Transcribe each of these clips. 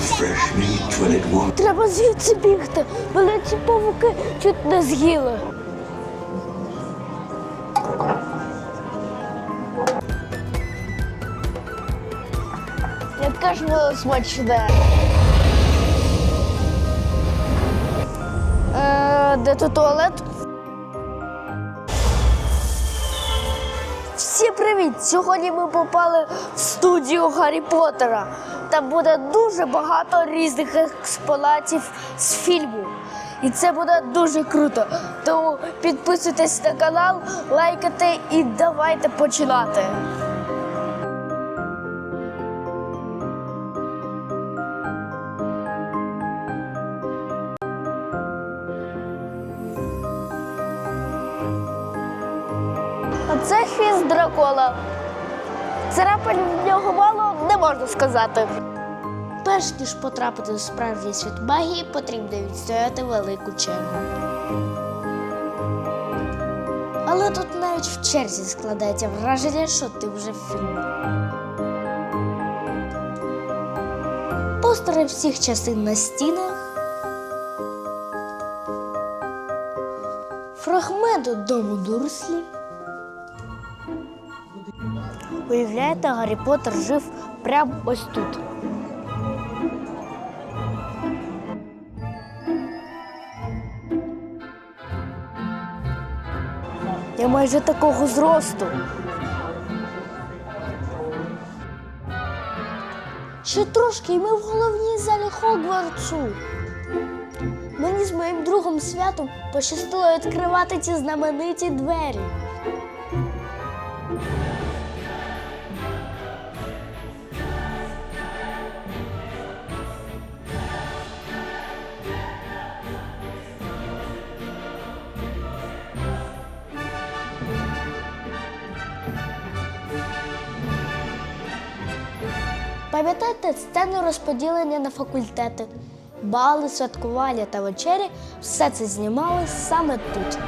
fresh meat when it won't. Треба звідси бігти. Мене ці павуки чуть не з'їли. Яке ж воно смачне. Е, де тут туалет? Всім привіт! Сьогодні ми попали в студію Гаррі Поттера. Там буде дуже багато різних експонатів з фільму. І це буде дуже круто. Тому підписуйтесь на канал, лайкайте і давайте починати. Оце хвіст дракона. Царапин в нього мало не можна сказати. Перш ніж потрапити у справжній світ магії, потрібно відстояти велику чергу. Але тут навіть в черзі складається враження, що ти вже в фільмі. Постери всіх частин на стінах. Фрагмент дому Дурслі. Уявляєте, Гаррі Поттер жив прямо ось тут. Майже такого зросту. Ще трошки, і ми в головній залі Хогвартсу. Мені з моїм другом святом пощастило відкривати ці знамениті двері. Пам'ятаєте сцену розподілення на факультети? Бали, святкування та вечері все це знімалось саме тут.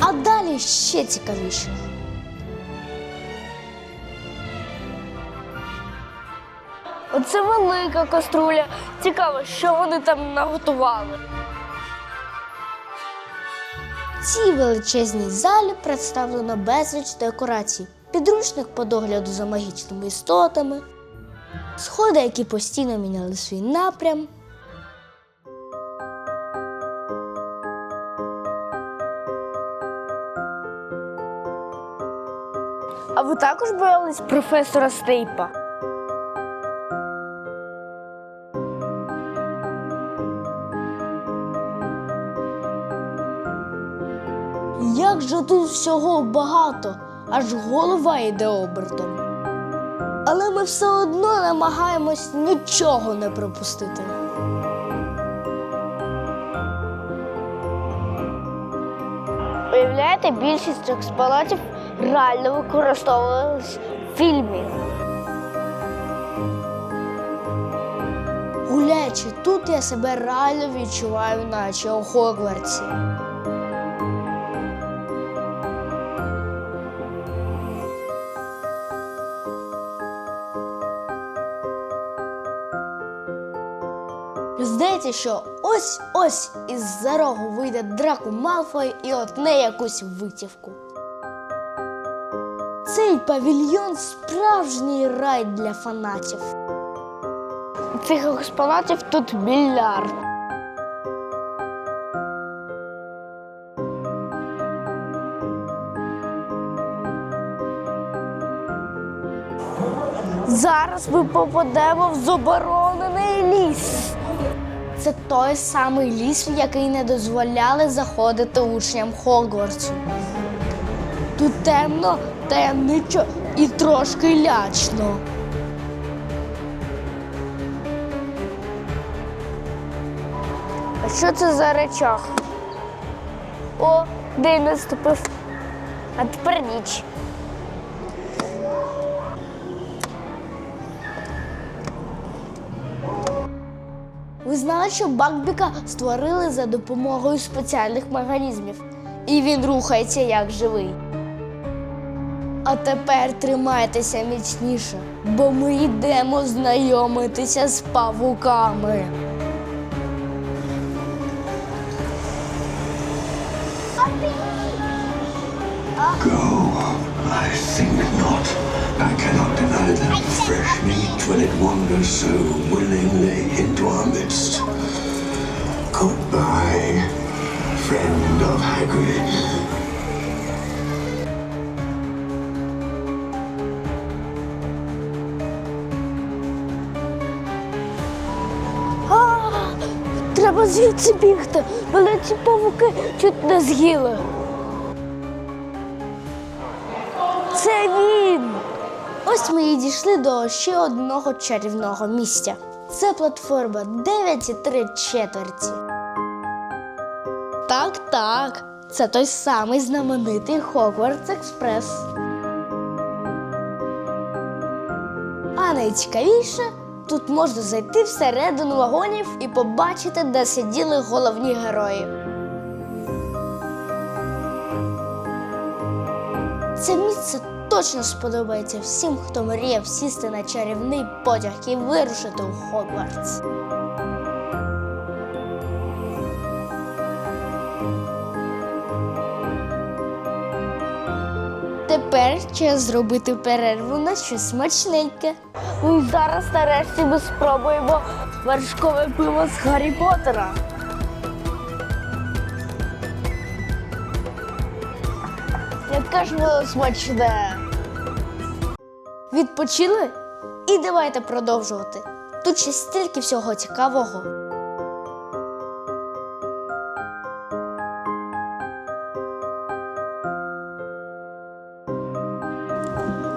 А далі ще цікавіше. Оце велика каструля. Цікаво, що вони там наготували. В цій величезній залі представлено безліч декорацій, підручник по догляду за магічними істотами, сходи, які постійно міняли свій напрям. А ви також боялись професора Стейпа? Як же тут всього багато, аж голова йде обертом. Але ми все одно намагаємось нічого не пропустити. Уявляєте, більшість експонатів реально використовувалась в фільмі. Гуляючи тут, я себе реально відчуваю, наче у Хогвартсі. Здається, що ось-ось із за рогу вийде драку Малфой і отне якусь витівку. Цей павільйон справжній рай для фанатів. Цих експонатів тут мільярд. Зараз ми попадемо в заборонений ліс. Це той самий ліс, який не дозволяли заходити учням Хогвартсу. Тут темно, таємничо і трошки лячно. А що це за речах? О, день наступив. А тепер ніч. Ви знали, що Бакбіка створили за допомогою спеціальних механізмів, і він рухається як живий. А тепер тримайтеся міцніше, бо ми йдемо знайомитися з павуками. Go. I think meat when it wanders so willingly into our midst. Goodbye, friend of Hagrid. Треба звідси бігти. Мене ці павуки чуть не з'їли. Це він. Ось ми і дійшли до ще одного чарівного місця. Це платформа 9,3 четверті. Так, так. Це той самий знаменитий Хогвартс Експрес. А найцікавіше, тут можна зайти всередину вагонів і побачити, де сиділи головні герої. Це місце точно сподобається всім, хто мріяв сісти на чарівний потяг і вирушити у Хогвартс. Тепер час зробити перерву на щось смачненьке. Зараз нарешті ми спробуємо вершкове пиво з Гаррі Поттера. Яке ж смачне. Відпочили? І давайте продовжувати. Тут ще стільки всього цікавого.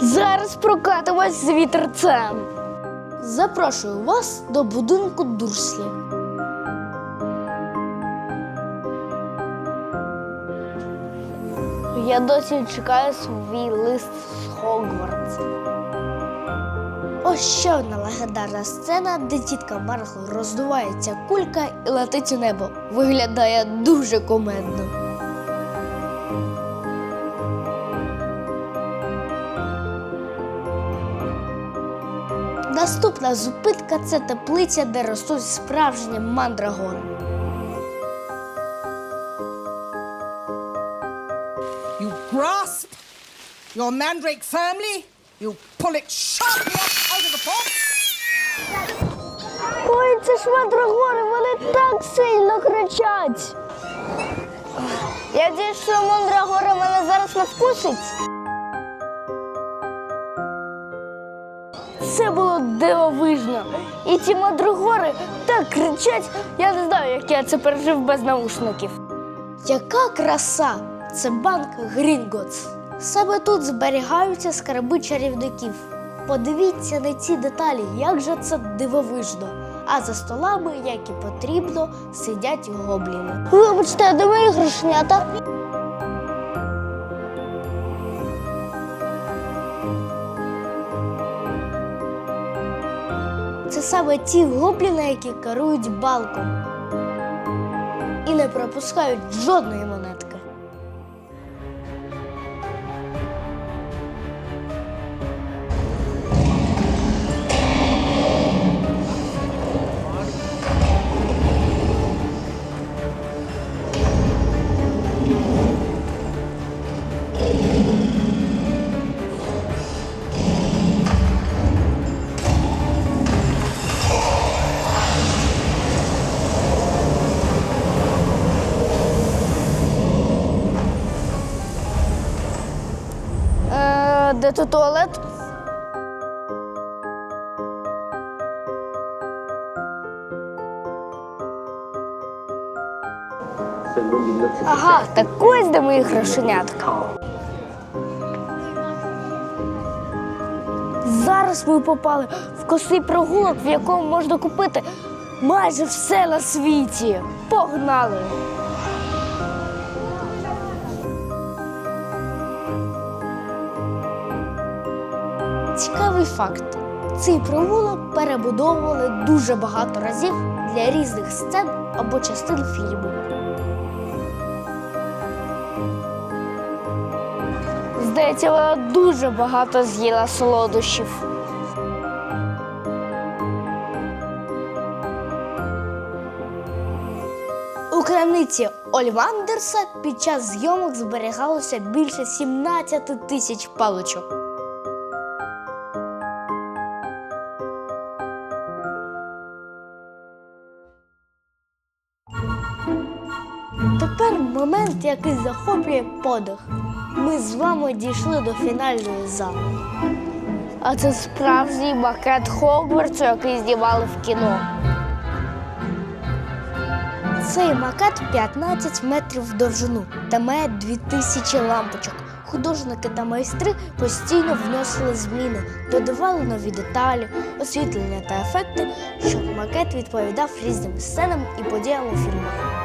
Зараз прокатимось з вітерцем. Запрошую вас до будинку Дурслі. Я досі чекаю свій лист з Хогвартса. Ось ще одна легендарна сцена, де тітка Маргл роздувається кулька і летить у небо. Виглядає дуже кумедно. Наступна зупинка це теплиця, де ростуть справжні мандрагори. Your mandrake firmly, you pull it sharply up out of the pot. Ой, це ж мандрагори, вони так сильно кричать. Я надіюсь, що мандрагора мене зараз не вкусить. Це було дивовижно. І ті мандрагори так кричать, я не знаю, як я це пережив без наушників. Яка краса! Це банк Грінготс. Саме тут зберігаються скарби чарівників. Подивіться на ці деталі, як же це дивовижно. А за столами, як і потрібно, сидять гобліни. Вибачте, де мої грошнята? Це саме ті гобліни, які керують балком і не пропускають жодної де туалет? Ага, так ось де мої грошенятка. Зараз ми попали в косий прогулок, в якому можна купити майже все на світі. Погнали! Цікавий факт: цей провулок перебудовували дуже багато разів для різних сцен або частин фільму. Здається, вона дуже багато з'їла солодощів. У крамниці Ольвандерса під час зйомок зберігалося більше 17 тисяч паличок. Який захоплює подих. Ми з вами дійшли до фінальної зали. А це справжній макет Хогвартсу, який знімали в кіно. Цей макет 15 метрів в довжину та має 2000 лампочок. Художники та майстри постійно вносили зміни, додавали нові деталі, освітлення та ефекти, щоб макет відповідав різним сценам і подіям у фільмах.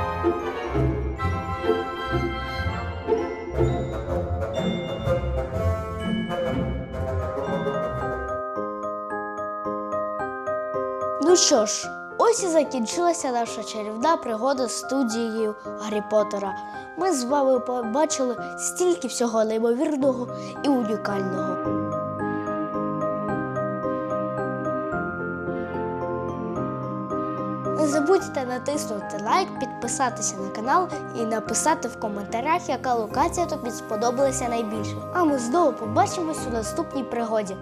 Ну що ж, ось і закінчилася наша чарівна пригода з студією Гаррі Поттера. Ми з вами побачили стільки всього неймовірного і унікального. Не забудьте натиснути лайк, підписатися на канал і написати в коментарях, яка локація тобі сподобалася найбільше. А ми знову побачимось у наступній пригоді.